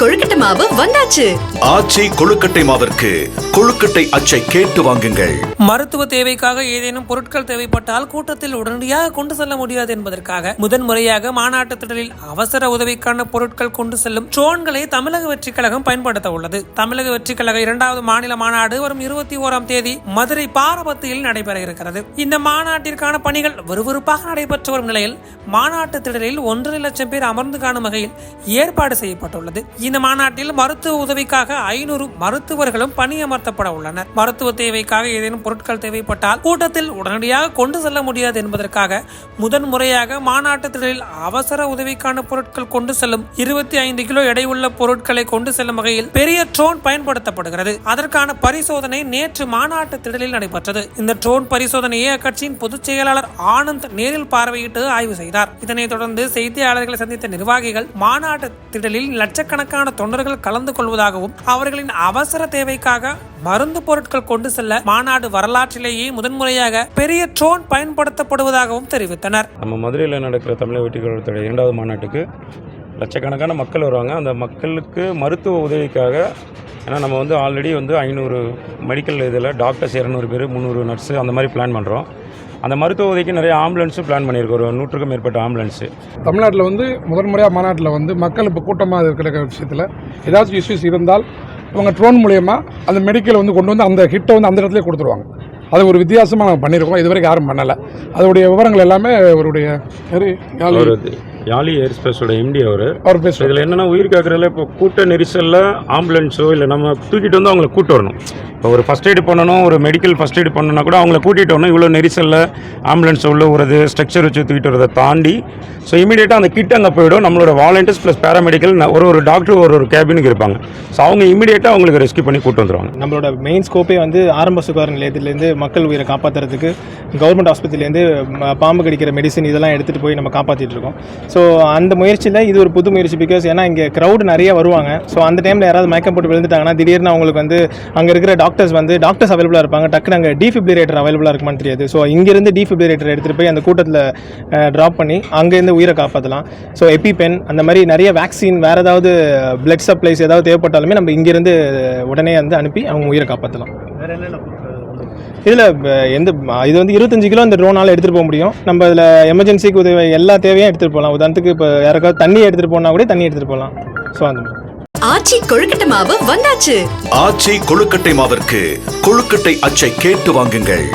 கொழுக்கட்டை மாவு வந்தாச்சு. ஆச்சி கொழுக்கட்டை மாவிற்கு கொழுக்கட்டை அச்சை கேட்டு வாங்குங்கள். மருத்துவ தேவைக்காக ஏதேனும் பொருட்கள் தேவைப்பட்டால் கூட்டத்தில் உடனடியாக கொண்டு செல்ல முடியாது என்பதற்காக முதன்முறையாக மாநாட்டு திடலில் அவசர உதவிக்கான பொருட்கள் கொண்டு செல்லும் ட்ரோன்களை தமிழக வெற்றி கழகம் பயன்படுத்த உள்ளது. தமிழக வெற்றி கழக இரண்டாவது மாநில மாநாடு வரும் இருபத்தி ஓராம் தேதி மதுரை பாரபத்தியில் நடைபெற இருக்கிறது. இந்த மாநாட்டிற்கான பணிகள் விறுவிறுப்பாக நடைபெற்று வரும் நிலையில் மாநாட்டு திடலில் ஒன்றரை லட்சம் பேர் அமர்ந்து காணும் வகையில் ஏற்பாடு செய்யப்பட்டுள்ளது. இந்த மாநாட்டில் மருத்துவ உதவிக்காக ஐநூறு மருத்துவர்களும் பணியமர்த்தப்பட உள்ளனர். மருத்துவ தேவைக்காக ஏதேனும் பொருட்கள் தேவைப்பட்டால் கூட்டத்தில் உடனடியாக கொண்டு செல்ல முடியாது என்பதற்காக முதன்முறையாக மாநாட்டு திடலில் அவசர உதவிக்கான பொருட்கள் கொண்டு செல்லும் இருபத்தி ஐந்து கிலோ எடையுள்ள பொருட்களை கொண்டு செல்லும் வகையில் பெரிய ட்ரோன் பயன்படுத்தப்படுகிறது. அதற்கான பரிசோதனை நேற்று மாநாட்டு திடலில் நடைபெற்றது. இந்த ட்ரோன் பரிசோதனையை அக்கட்சியின் பொதுச் செயலாளர் ஆனந்த் நேரில் பார்வையிட்டு ஆய்வு செய்தார். இதனைத் தொடர்ந்து செய்தியாளர்களை சந்தித்த நிர்வாகிகள் மாநாட்டு திடலில் லட்சக்கணக்கான தொண்டர்கள் கலந்து கொள்வதாகவும் அவர்களின் அவசர தேவைக்காக மருந்து பொருட்கள் கொண்டு செல்ல மாநாடு வரலாற்றிலேயே முதன்முறையாக பெரிய ட்ரோன் பயன்படுத்தப்படுவதாகவும் தெரிவித்தனர். நம்ம மதுரையில் நடக்கிற தமிழக வெற்றிகளுடைய இரண்டாவது மாநாட்டுக்கு லட்சக்கணக்கான மக்கள் வருவாங்க. அந்த மக்களுக்கு மருத்துவ உதவிக்காக ஏன்னா நம்ம வந்து ஆல்ரெடி வந்து ஐநூறு மெடிக்கல் இதில் டாக்டர்ஸ் இரநூறு பேர் முந்நூறு நர்ஸு அந்த மாதிரி பிளான் பண்ணுறோம் அந்த மருத்துவ உதவிக்கு நிறைய ஆம்புலன்ஸும் பிளான் பண்ணியிருக்கோம். ஒரு நூற்றுக்கும் மேற்பட்ட ஆம்புலன்ஸு. தமிழ்நாட்டில் வந்து முதன்முறையாக மாநாட்டில் வந்து மக்கள் இப்போ கூட்டமாக இருக்கிற விஷயத்தில் ஏதாச்சும் இஷ்யூஸ் இருந்தால் இவங்க ட்ரோன் மூலயமா அந்த மெடிக்கல் வந்து கொண்டு வந்து அந்த ஹிட்டை வந்து அந்த இடத்துல கொடுத்துருவாங்க. அது ஒரு வித்தியாசமாக நாங்கள் பண்ணியிருக்கோம் இது வரைக்கும் யாரும் பண்ணலை. அதோடைய விவரங்கள் எல்லாமே அவருடைய யாலி ஏர்ஸ்பேஸோட எம்டி அவர். அவர் இதில் என்னென்னா உயிர் காக்கிறதுல இப்போ கூட்ட நெரிசலில் ஆம்புலன்ஸோ இல்லை நம்ம தூக்கிட்டு வந்து அவங்கள கூட்டு வரணும். இப்போ ஒரு ஃபஸ்ட் எய்டு பண்ணணும் ஒரு மெடிக்கல் ஃபஸ்ட் எய்டு பண்ணணும்னா கூட அவங்கள கூட்டிகிட்டு வரணும். இவ்வளோ நெரிசலில் ஆம்புலன்ஸ் உள்ள வரது ஸ்ட்ரக்சர் வச்சு தூக்கிட்டு வரதை தாண்டி ஸோ இமீடியட்டாக அந்த கிட் அங்கே போயிடும். நம்மளோட வாலண்டியர்ஸ் ப்ளஸ் பேராமெடிக்கல் ஒரு ஒரு டாக்டர் ஒரு ஒரு கேபினுக்கு இருப்பாங்க. ஸோ அவங்க இமீடியட்டாக அவங்களுக்கு ரெஸ்க்யூ பண்ணி கூட்டு வந்துருவாங்க. நம்மளோட மெயின் ஸ்கோப்பே வந்து ஆரம்ப சுகாதார நிலையத்திலேருந்து மக்கள் உயிரை காப்பாற்றுறதுக்கு கவர்மெண்ட் ஆஸ்பத்திரியிலேருந்து ம- பாம்பு கடிக்கிற மெடிசன் இதெல்லாம் எடுத்துகிட்டு போய் நம்ம காப்பாற்றிட்டு இருக்கோம். ஸோ அந்த முயற்சியில் இது ஒரு புது முயற்சி பிகாஸ் ஏன்னா இங்கே க்ரௌட் நிறைய வருவாங்க. ஸோ அந்த டைமில் யாராவது மயக்கம் போட்டு விழுந்துட்டாங்கன்னா திடீர்னு அவங்களுக்கு வந்து அங்கே இருக்கிற டாக்டர்ஸ் வந்து டாக்டர்ஸ் அவைலபிளாக இருப்பாங்க. டக்குனு அங்கே டிஃபிப்ரிலேட்டர் அவைலபிளாக இருக்குமான்னு தெரியாது. ஸோ இங்கேருந்து டிஃபிபிலேட்டர் எடுத்துகிட்டு போய் அந்த கூட்டத்தில் ட்ராப் பண்ணி அங்கேருந்து உயிரை காப்பாற்றலாம் ஸோ எபிபென் அந்த மாதிரி நிறைய வேக்சின் வேறு ஏதாவது பிளட் சப்ளைஸ் ஏதாவது தேவைப்பட்டாலுமே நம்ம இங்கேருந்து உடனே வந்து அனுப்பி அவங்க உயிரை காப்பாற்றலாம் இதில் எந்த இது வந்து இருபத்தஞ்சு கிலோ இந்த ட்ரோனால் எடுத்துகிட்டு போக முடியும். நம்ம இதில் எமர்ஜென்சிக்கு உதவி எல்லா தேவையும் எடுத்துகிட்டு போகலாம். உதாரணத்துக்கு இப்போ யாருக்காவது தண்ணி எடுத்துகிட்டு போனால் கூட தண்ணி எடுத்துகிட்டு போகலாம். ஸோ அந்த மாதிரி. ஆச்சி கொழுக்கட்டை மாவு வந்தாச்சு. ஆச்சி கொழுக்கட்டை மாவிற்கு கொழுக்கட்டை அச்சை கேட்டு வாங்குங்கள்.